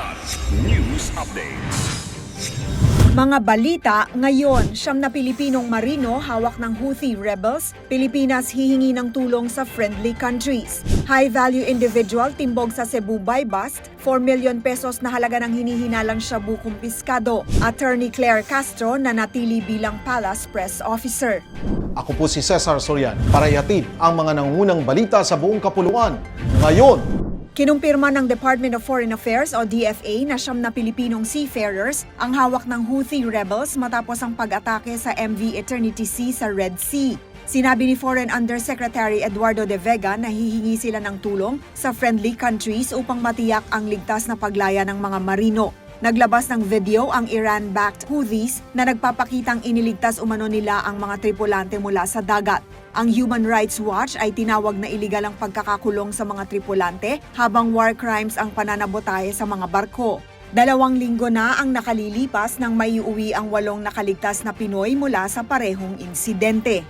Kidlat News Updates. Mga balita ngayon, siyam na Pilipinong marino hawak ng Houthi rebels, Pilipinas hihingi ng tulong sa friendly countries. High-value individual timbog sa Cebu by bust, 4 million pesos na halaga ng hinihinalang shabu kumpiskado. Attorney Claire Castro na natili bilang Palace Press Officer. Ako po si Cesar Sorian para ihatid ang mga nangunang balita sa buong kapuluan. Ngayon, Kinumpirma ng Department of Foreign Affairs o DFA na siyam na Pilipinong seafarers ang hawak ng Houthi rebels matapos ang pag-atake sa MV Eternity Sea sa Red Sea. Sinabi ni Foreign Undersecretary Eduardo de Vega na hihingi sila ng tulong sa friendly countries upang matiyak ang ligtas na paglaya ng mga marino. Naglabas ng video ang Iran-backed Houthis na nagpapakitang iniligtas umano nila ang mga tripulante mula sa dagat. Ang Human Rights Watch ay tinawag na iligal ang pagkakakulong sa mga tripulante habang war crimes ang pananabotahe sa mga barko. Dalawang linggo na ang nakalilipas nang maiuwi ang walong nakaligtas na Pinoy mula sa parehong insidente.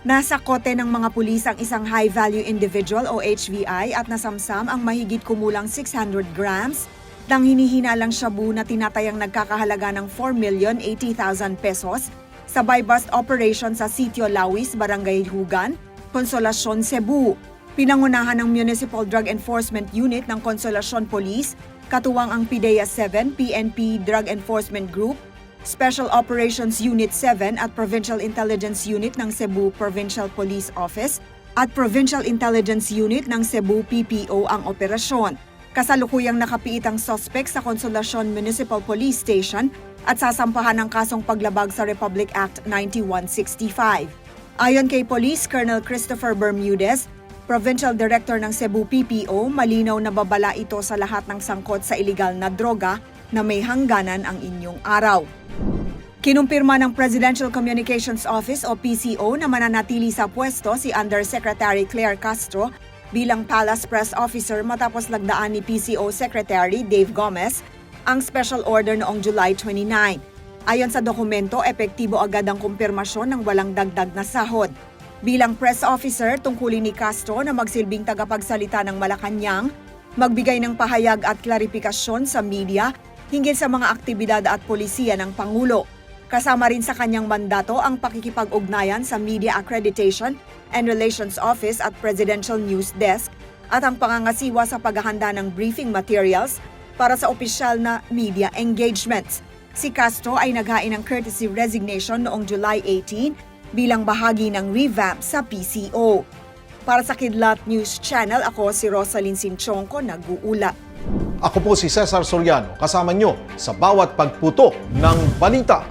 Nasa kote ng mga pulis ang isang high-value individual o HVI at nasamsam ang mahigit kumulang 600 grams ng hinihinalang shabu na tinatayang nagkakahalaga ng 4,080,000 pesos sa buy-bust operation sa Sitio Lawis, Barangay Hugan, Consolacion, Cebu. Pinangunahan ng Municipal Drug Enforcement Unit ng Consolacion Police, katuwang ang PIDEA 7 PNP Drug Enforcement Group, Special Operations Unit 7 at Provincial Intelligence Unit ng Cebu Provincial Police Office at Provincial Intelligence Unit ng Cebu PPO ang operasyon. Kasalukuyang nakapiit ang suspect sa Consolacion Municipal Police Station at sasampahan ng kasong paglabag sa Republic Act 9165. Ayon kay Police Colonel Christopher Bermudez, Provincial Director ng Cebu PPO, malinaw na babala ito sa lahat ng sangkot sa iligal na droga na may hangganan ang inyong araw. Kinumpirma ng Presidential Communications Office o PCO na mananatili sa pwesto si Undersecretary Claire Castro bilang Palace Press Officer matapos lagdaan ni PCO Secretary Dave Gomez ang special order noong July 29. Ayon sa dokumento, epektibo agad ang kumpirmasyon ng walang dagdag na sahod. Bilang press officer, tungkulin ni Castro na magsilbing tagapagsalita ng Malacanang, magbigay ng pahayag at klarifikasyon sa media hinggil sa mga aktibidad at polisiya ng Pangulo. Kasama rin sa kanyang mandato ang pakikipag-ugnayan sa Media Accreditation and Relations Office at Presidential News Desk at ang pangangasiwa sa paghahanda ng briefing materials para sa opisyal na media engagements. Si Castro ay naghain ng courtesy resignation noong July 18 bilang bahagi ng revamp sa PCO. Para sa Kidlat News Channel, ako si Rosalyn Sinchonko, nag-uula. ako po si Cesar Soriano kasama nyo sa bawat pagputo ng balita.